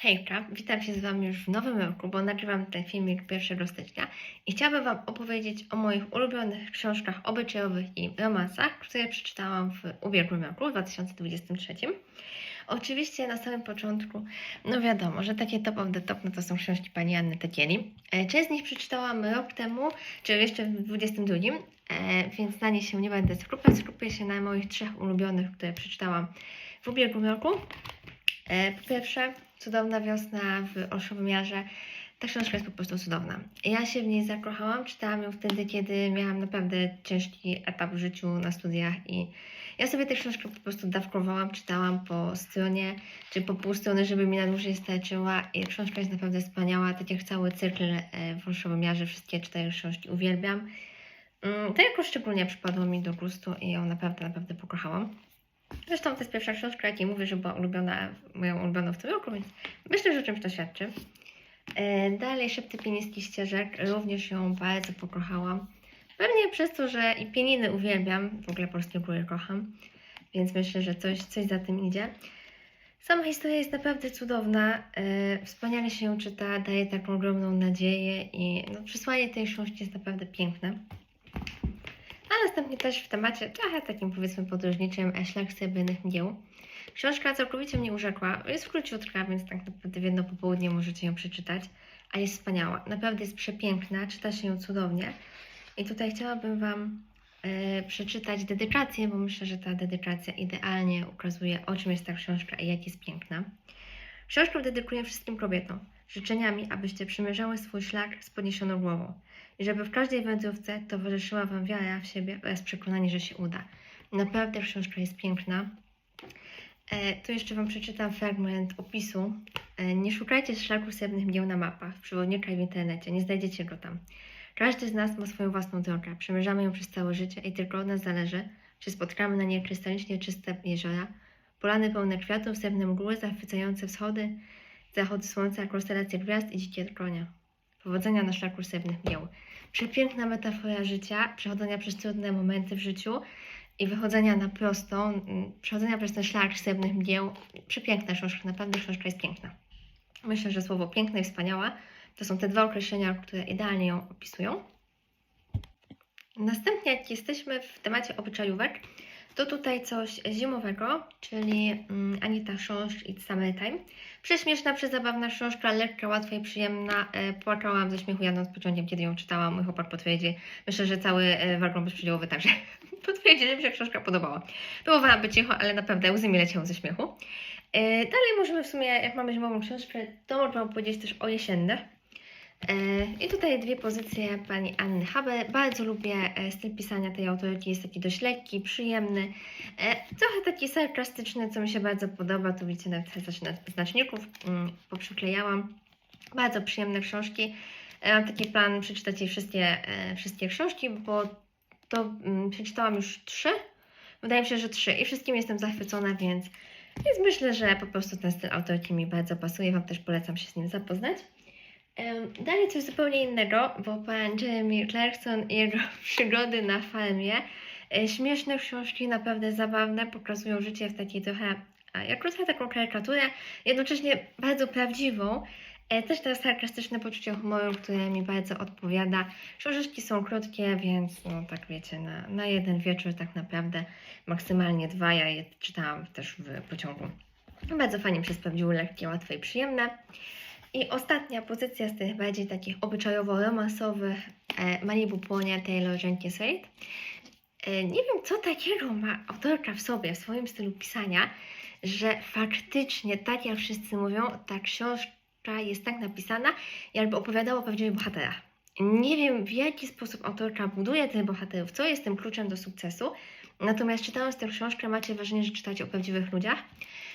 Hejka, witam się z Wami już w nowym roku, bo nagrywam ten filmik 1 stycznia i chciałabym Wam opowiedzieć o moich ulubionych książkach obyczajowych i romansach, które przeczytałam w ubiegłym roku, w 2023. Oczywiście na samym początku, no wiadomo, że takie top of the top, no to są książki pani Anny Tekieli. E, Część z nich przeczytałam rok temu, czy jeszcze w 22, e, więc na nie się nie będę skupiać. Skupię się na moich trzech ulubionych, które przeczytałam w ubiegłym roku. E, Po pierwsze, Cudowna wiosna w Olszowymiarze. Ta książka jest po prostu cudowna. Ja się w niej zakochałam, czytałam ją wtedy, kiedy miałam naprawdę ciężki etap w życiu na studiach i ja sobie tę książkę po prostu dawkowałam, czytałam po stronie, czy po pół strony, żeby mi na dłużej starczyła i książka jest naprawdę wspaniała, tak jak cały cykl e, w Olszowymiarze, wszystkie cztery książki uwielbiam. Mm, To jakoś szczególnie przypadło mi do gustu i ją naprawdę, naprawdę pokochałam. Zresztą to jest pierwsza książka, jak jej mówię, że była ulubiona, moją ulubioną w tym roku, więc myślę, że czymś to świadczy. E, Dalej Szepty Pienińskich Ścieżek, również ją bardzo pokochałam. Pewnie przez to, że i pieniny uwielbiam, w ogóle polskie góry kocham, więc myślę, że coś, coś za tym idzie. Sama historia jest naprawdę cudowna, e, wspaniale się ją czyta, daje taką ogromną nadzieję i no, przesłanie tej książki jest naprawdę piękne. Następnie też w temacie trochę takim powiedzmy podróżniczym Szlak Srebrnych Mgieł. Książka całkowicie mnie urzekła. Jest króciutka, więc tak naprawdę w jedno popołudnie możecie ją przeczytać. A jest wspaniała. Naprawdę jest przepiękna, czyta się ją cudownie. I tutaj chciałabym Wam e, przeczytać dedykację, bo myślę, że ta dedykacja idealnie ukazuje, o czym jest ta książka i jak jest piękna. Książkę dedykuję wszystkim kobietom. Życzeniami, abyście przymierzały swój szlak z podniesioną głową i żeby w każdej wędrówce towarzyszyła Wam wiara w siebie oraz przekonanie, że się uda. Naprawdę książka jest piękna. E, tu jeszcze Wam przeczytam fragment opisu. E, nie szukajcie szlaku srebrnych mgieł na mapach, w przewodnikach w internecie, nie znajdziecie go tam. Każdy z nas ma swoją własną drogę, przemierzamy ją przez całe życie i tylko od nas zależy, czy spotkamy na niej krystalicznie czyste jeziora, polany pełne kwiatów, srebrne mgły, zachwycające wschody, zachody słońca, konstelacje gwiazd i dzikie konia. Powodzenia na szlaku srebrnych mgieł. Przepiękna metafora życia, przechodzenia przez trudne momenty w życiu i wychodzenia na prostą, mm, przechodzenia przez ten szlak srebrnych mgieł. Przepiękna książka, naprawdę książka jest piękna. Myślę, że słowo piękna i wspaniała to są te dwa określenia, które idealnie ją opisują. Następnie, jak jesteśmy w temacie obyczajówek, to tutaj coś zimowego, czyli mm, Anita Książ It's Summertime. Prześmieszna, przezabawna książka, lekka, łatwa i przyjemna. E, płakałam ze śmiechu jadąc pociągiem, kiedy ją czytałam. Mój chłopak potwierdzi. Myślę, że cały e, wagon bezprzedziałowy także potwierdzi, że mi się książka podobała. Próbowałam być cicho, ale naprawdę łzy mi leciały ze śmiechu. E, dalej możemy w sumie, jak mamy zimową książkę, to można powiedzieć też o jesiennych. E, I tutaj dwie pozycje pani Anny Habe. Bardzo lubię e, styl pisania tej autorki, jest taki dość lekki, przyjemny, e, trochę taki sarkastyczny, co mi się bardzo podoba. Tu widzicie nawet znaczników, mm, poprzyklejałam. Bardzo przyjemne książki. Mam taki plan przeczytać jej wszystkie, wszystkie książki, bo to mm, przeczytałam już trzy. Wydaje mi się, że trzy i wszystkim jestem zachwycona, więc, więc myślę, że po prostu ten styl autorki mi bardzo pasuje. Wam też polecam się z nim zapoznać. Dalej coś zupełnie innego, bo pan Jeremy Clarkson i jego przygody na farmie. e, Śmieszne książki, naprawdę zabawne, pokazują życie w takiej trochę, jak trochę taką karykaturę, jednocześnie bardzo prawdziwą. E, Też teraz sarkastyczne poczucie humoru, które mi bardzo odpowiada. Książeczki są krótkie, więc no tak wiecie, na, na jeden wieczór tak naprawdę maksymalnie dwa. Ja je czytałam też w pociągu. Bardzo fajnie się sprawdziły, lekkie, łatwe i przyjemne. I ostatnia pozycja z tych bardziej takich obyczajowo-romansowych e, Malibu płonie Taylor Jenkins Reid. E, nie wiem, co takiego ma autorka w sobie, w swoim stylu pisania, że faktycznie, tak jak wszyscy mówią, ta książka jest tak napisana, jakby opowiadała o prawdziwych bohaterach. Nie wiem, w jaki sposób autorka buduje tych bohaterów, co jest tym kluczem do sukcesu, natomiast czytając tę książkę macie wrażenie, że czytacie o prawdziwych ludziach.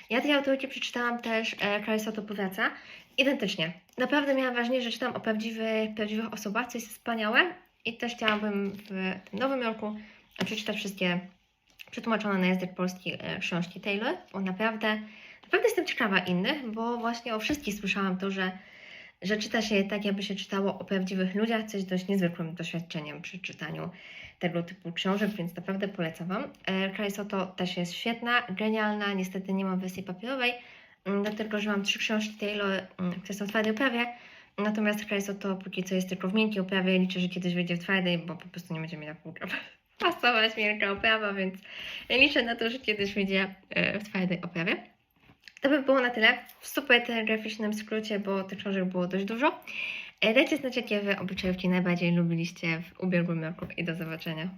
Ja tej autorki przeczytałam też e, powiaca. Identycznie. Naprawdę miałam wrażenie, że czytam o prawdziwych, prawdziwych osobach, co jest wspaniałe. I też chciałabym w tym nowym roku przeczytać wszystkie przetłumaczone na język polski e, książki Taylor, bo naprawdę, naprawdę jestem ciekawa innych, bo właśnie o wszystkich słyszałam to, że, że czyta się je tak, jakby się czytało o prawdziwych ludziach, coś dość niezwykłym doświadczeniem przy czytaniu tego typu książek, więc naprawdę polecam Wam. E, Clarissa to też jest świetna, genialna, niestety nie ma wersji papierowej, dlatego że mam trzy książki Taylor, mm, które są w twardej oprawie, natomiast Kreso to póki co jest tylko w miękkiej oprawie, liczę, że kiedyś wyjdzie w twardej, bo po prostu nie będzie mi na półkę pasować miękka oprawa, więc liczę na to, że kiedyś wyjdzie e, w twardej oprawie. To by było na tyle w super telegraficznym skrócie, bo tych książek było dość dużo. E, Dajcie znać, jakie wy obyczajówki najbardziej lubiliście w ubiegłym roku i do zobaczenia.